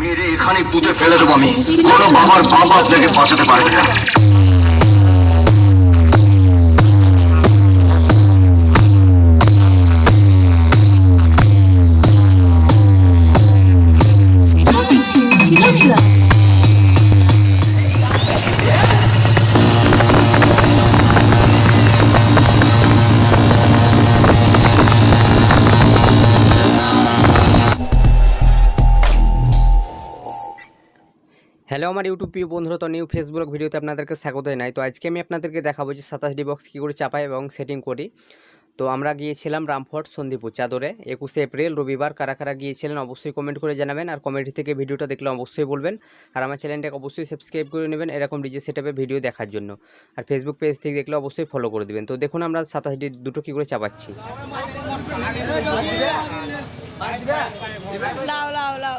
মেরে এখানে পুঁতে ফেলে দেবো আমি। কোনো বাবার বাবা আপনাকে বাঁচাতে পারবে না। হ্যালো আমার ইউটিউব প্রিয় বন্ধুরা, তো নিউ ফেসবুক ভিডিওতে আপনাদেরকে স্বাগত জানাই। তো আজকে আমি আপনাদেরকে দেখাবো যে সাতাশ বক্স কী করে চাপাই এবং সেটিং করি। তো আমরা গিয়েছিলাম রামফোর্ট সন্দীপুর চাদরে, একুশে এপ্রিল, রবিবার। কারা কারা গিয়েছিলেন অবশ্যই কমেন্ট করে জানাবেন আর কমেন্ট থেকে ভিডিওটা দেখলে অবশ্যই বলবেন। আর আমার চ্যানেলটাকে অবশ্যই সাবস্ক্রাইব করে নেবেন এরকম ডিজে সেটআপে ভিডিও দেখার জন্য। আর ফেসবুক পেজ থেকে দেখলে অবশ্যই ফলো করে দেবেন। তো দেখুন আমরা সাতাশ ডি দুটো কী করে চাপাচ্ছি। লাও লাও লাও।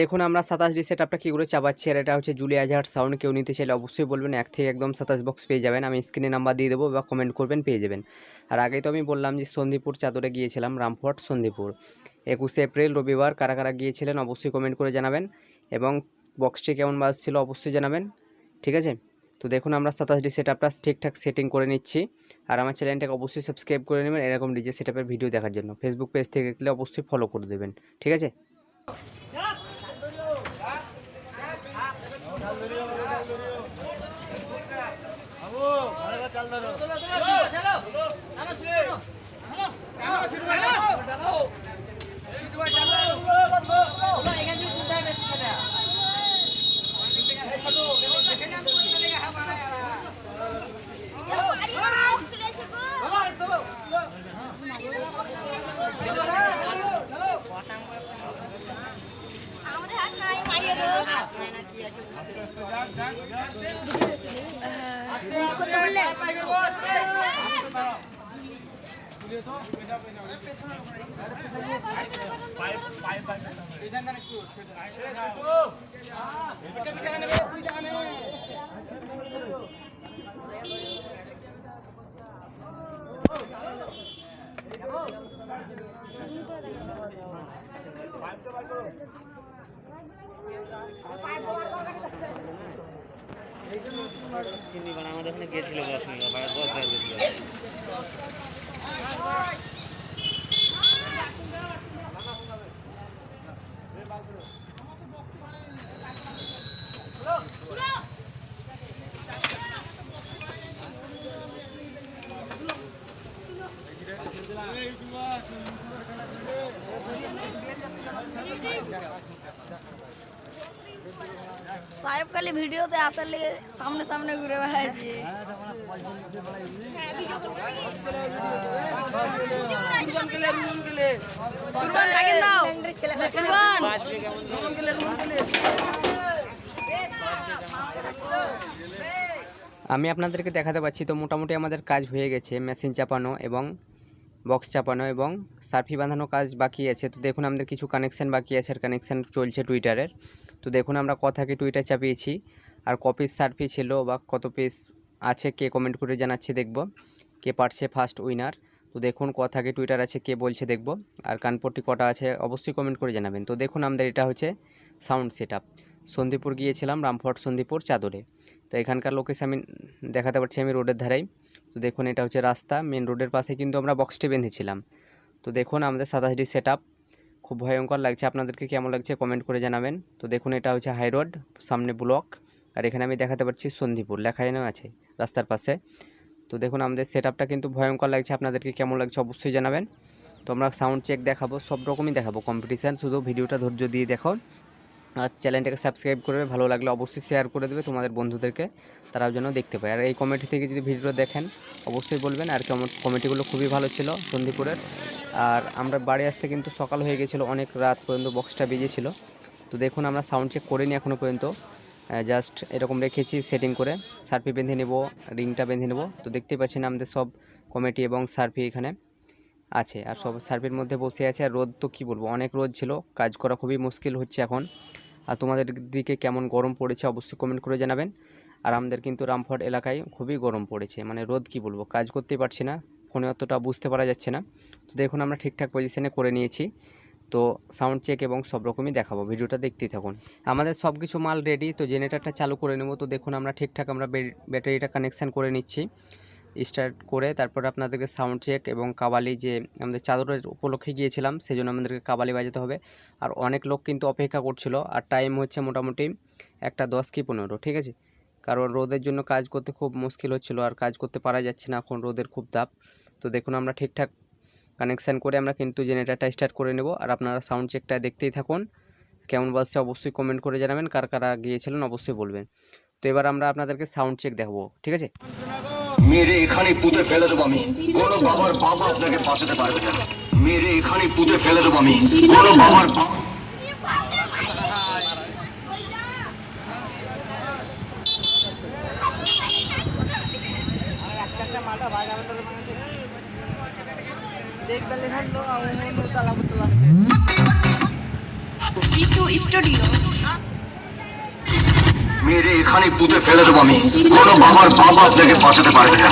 দেখুন, আমরা সাতাশ ডি সেটআপটা কী করে চাপাচ্ছি আর এটা হচ্ছে জুলিয়া জাহার সাউন্ড কেউ নিতে চাইলে অবশ্যই বলবেন, এক থেকে একদম সাতাশ বক্স পেয়ে যাবেন। আমি স্ক্রিনে নাম্বার দিয়ে দেবো বা কমেন্ট করবেন, পেয়ে যাবেন। আর আগেই তো আমি বললাম যে সন্দীপুর চাদরে গিয়েছিলাম রামফোর্ট সন্দীপুর একুশে এপ্রিল, রবিবার, কারা কারা গিয়েছিলেন অবশ্যই কমেন্ট করে জানাবেন এবং বক্সটি কেমন বাজছিল অবশ্যই জানাবেন, ঠিক আছে? তো দেখুন, আমরা সাতাশ ডি সেটআপটা ঠিকঠাক সেটিং করে নিচ্ছি। আর আমার চ্যানেলটাকে অবশ্যই সাবস্ক্রাইব করে নেবেন এরকম ডিজে সেটআপের ভিডিও দেখার জন্য। ফেসবুক পেজ থেকে দেখলে অবশ্যই ফলো করে দেবেন, ঠিক আছে? আমাদের চিনি বনাওঁ দেখোন গেট দিলে গছ গছ গেট দিলে সাহেব খালি ভিডিওতে আসার লেগে সামনে সামনে ঘুরে বেড়াইছে আমি আপনাদেরকে দেখাতে পাচ্ছি, তো মোটামুটি আমাদের কাজ হয়ে গেছে, মেশিন চাপানো এবং বক্স চাপানো এবং সার্ফি বাঁধানো কাজ বাকি আছে। তো দেখুন, আমাদের কিছু কানেকশান বাকি আছে, আর কানেকশান চলছে টুইটারের তো দেখুন আমরা কথাকে টুইটার চাপিয়েছি, আর ক পিস সার্ফি ছিল বা কত পিস আছে কে কমেন্ট করে জানাচ্ছে দেখব, কে পারছে ফার্স্ট উইনার তো দেখুন কথাকে টুইটার আছে, কে বলছে দেখব, আর কানপট্টি কটা আছে অবশ্যই কমেন্ট করে জানাবেন। তো দেখুন আমাদের এটা হচ্ছে সাউন্ড সেট সন্দীপুর গিয়েছিলাম রামফোর্ট সন্দীপুর চাদরে। তো এখানকার লোকেশন আমি দেখাতে পারছি আমি রোডের ধারেই। তো দেখুন এটা হচ্ছে রাস্তা মেন রোডের পাশে কিন্তু আমরা বক্সটি বেঁধেছিলাম। তো দেখুন আমাদের সাতাশ ডি সেট খুব ভয়ঙ্কর লাগছে। আপনাদেরকে কেমন লাগছে কমেন্ট করে জানাবেন। তো দেখুন, এটা হচ্ছে হাই রোড সামনে ব্লক আর এখানে আমি দেখাতে পারছি সন্দীপুর লেখা যেন আছে রাস্তার পাশে। তো দেখুন, আমাদের সেট আপটা কিন্তু ভয়ঙ্কর লাগছে। আপনাদেরকে কেমন লাগছে অবশ্যই জানাবেন। তো আমরা সাউন্ড চেক দেখাবো, সব রকমই দেখাবো কম্পিটিশান শুধু ভিডিওটা ধৈর্য দিয়ে দেখো আর চ্যানেলটাকে সাবস্ক্রাইব করবে ভালো লাগলে অবশ্যই শেয়ার করে দেবে তোমাদের বন্ধুদেরকে, তারাও যেন দেখতে পায়। আর এই কমেডি থেকে যদি ভিডিও দেখেন, অবশ্যই বলবেন। আর কমেডিগুলো খুবই ভালো ছিল সন্দীপুরের আর আমরা বাড়ি আসতে কিন্তু সকাল হয়ে গেছিল, অনেক রাত পর্যন্ত বক্সটা বেজেছিল তো দেখুন, আমরা সাউন্ড চেক করিনি এখনও পর্যন্ত। জাস্ট এরকম রেখেছি সেটিং করে। সার্ফি বেঁধে নেব, রিংটা বেঁধে নেব। তো দেখতেই পাচ্ছেন আমাদের সব কমেটি এবং সার্ফি এখানে আছে। আর সব সার্ফের মধ্যে বসে আছে। আর রোদ তো কী বলব, অনেক রোদ ছিল। কাজ করা খুবই মুশকিল হচ্ছে এখন। আর তোমাদের দিকে কেমন গরম পড়েছে অবশ্যই কমেন্ট করে জানাবেন। আর আমাদের কিন্তু রামফট এলাকায় খুবই গরম পড়েছে। মানে রোদ কি বলব? কাজ করতেই পারছি না। ফোনে অতটা বুঝতে পারা যাচ্ছে না। তো দেখুন, আমরা ঠিকঠাক পজিশনে করে নিয়েছি। তো সাউন্ড চেক এবং সব রকমই দেখাবো। ভিডিওটা দেখতেই থাকুন। আমাদের সব কিছু মাল রেডি তো জেনারেটারটা চালু করে নেব। তো দেখুন, আমরা ঠিকঠাক আমরা ব্যাটারিটা কানেকশান করে নিচ্ছি। স্টার্ট করে তারপর আপনাদেরকে সাউন্ড চেক এবং কাবালি যে আমাদের চাদরের উপলক্ষে গিয়েছিলাম সেই জন্য আমাদেরকে কাবালি বাজাতে হবে। আর অনেক লোক কিন্তু অপেক্ষা করছিল। আর টাইম হচ্ছে মোটামুটি একটা দশ কি পনেরো, ঠিক আছে? কারণ রোদের জন্য কাজ করতে খুব মুশকিল হচ্ছিল আর কাজ করতে পারা যাচ্ছে না এখন রোদের খুব তাপ। তো দেখুন আমরা ঠিকঠাক কানেকশান করে আমরা কিন্তু জেনারেটারটা স্টার্ট করে নেব। আর আপনারা সাউন্ড চেকটা দেখতেই থাকুন। কেমন বাজছে অবশ্যই কমেন্ট করে জানাবেন। কার কারা গিয়েছিলেন অবশ্যই বলবেন। তো এবার আমরা আপনাদেরকে সাউন্ড চেক দেখাবো, ঠিক আছে? মেরে এখানে পুঁতে ফেলে দেবো আমি। কোনো বাবার বাবা আপনাকে বাঁচাতে পারবে না। মেরে এখানে পুঁতে ফেলে দেবো আমি। কোনো বাবার বাবা Pitu Studio. মেরে এখানে পুঁতে ফেলে দেবো আমি। কোনো বাবার বাবা আপনাকে বাঁচাতে পারবে না।